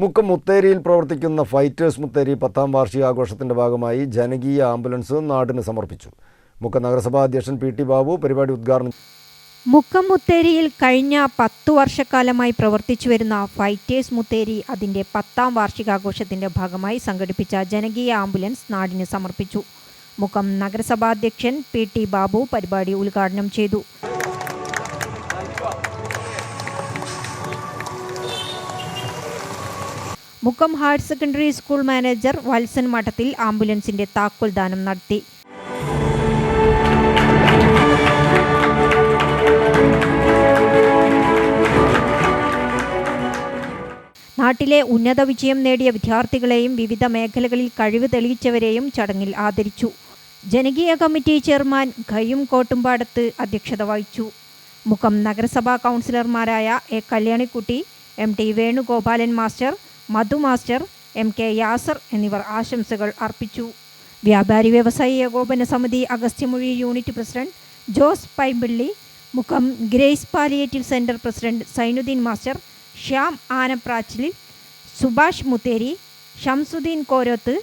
മുക്കം മുത്തേരിയിൽ പ്രവർത്തിക്കുന്ന ഫൈറ്റേഴ്സ് മുത്തേരി പത്താം വാർഷികാഘോഷത്തിന്റെ ഭാഗമായി ജനകീയ ആംബുലൻസ് നാടിന് സമർപ്പിച്ചു. മുക്കം നഗരസഭാ അധ്യക്ഷൻ പി ടി ബാബു പരിപാടി ഉദ്ഘാടനം മുക്കം മുത്തേരിയിൽ കഴിഞ്ഞ പത്തു വർഷക്കാലമായി പ്രവർത്തിച്ചു വരുന്ന ഫൈറ്റേഴ്സ് മുത്തേരി അതിന്റെ പത്താം വാർഷികാഘോഷത്തിന്റെ ഭാഗമായി സംഘടിപ്പിച്ച ജനകീയ ആംബുലൻസ് നാടിന് സമർപ്പിച്ചു. മുക്കം നഗരസഭാധ്യക്ഷൻ പി ടി ബാബു പരിപാടി ഉദ്ഘാടനം ചെയ്തു. Mukkam higher secondary school manager Valsan Madathil ആംബുലൻസിന്റെ താക്കോൽ ദാനം നടത്തി. നാട്ടിലെ ഉന്നത വിജയം നേടിയ വിദ്യാർത്ഥികളെയും വിവിധ മേഖലകളിൽ കഴിവ് തെളിയിച്ചവരെയും ചടങ്ങിൽ ആദരിച്ചു. ജനകീയ കമ്മിറ്റി ചെയർമാൻ ഖയ്യും കോട്ടുംപാടത്ത് അധ്യക്ഷത വഹിച്ചു. മുഖം നഗരസഭാ കൗൺസിലർമാരായ A Kalyanikkutty M T Venugopalan master Madhu master M K Yasar എന്നിവർ ആശംസകൾ അർപ്പിച്ചു. വ്യാപാരി വ്യവസായി ഏകോപന സമിതി അഗസ്ത്യമൊഴി യൂണിറ്റ് പ്രസിഡന്റ് ജോസ് പൈമ്പിള്ളി മുഖം Grace palliative centre president Sainuddin master Shyam Anaprachili Subhash Mutheri Shamsuddin Koroth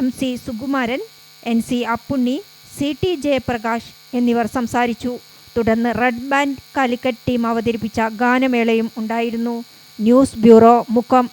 M C Sukumaran N C Appunni C T Jayaprakash എന്നിവർ സംസാരിച്ചു. തുടർന്ന് റെഡ് ബാൻഡ് കാലിക്കറ്റ് ടീം അവതരിപ്പിച്ച ഗാനമേളയും ഉണ്ടായിരുന്നു. News bureau Mukkam.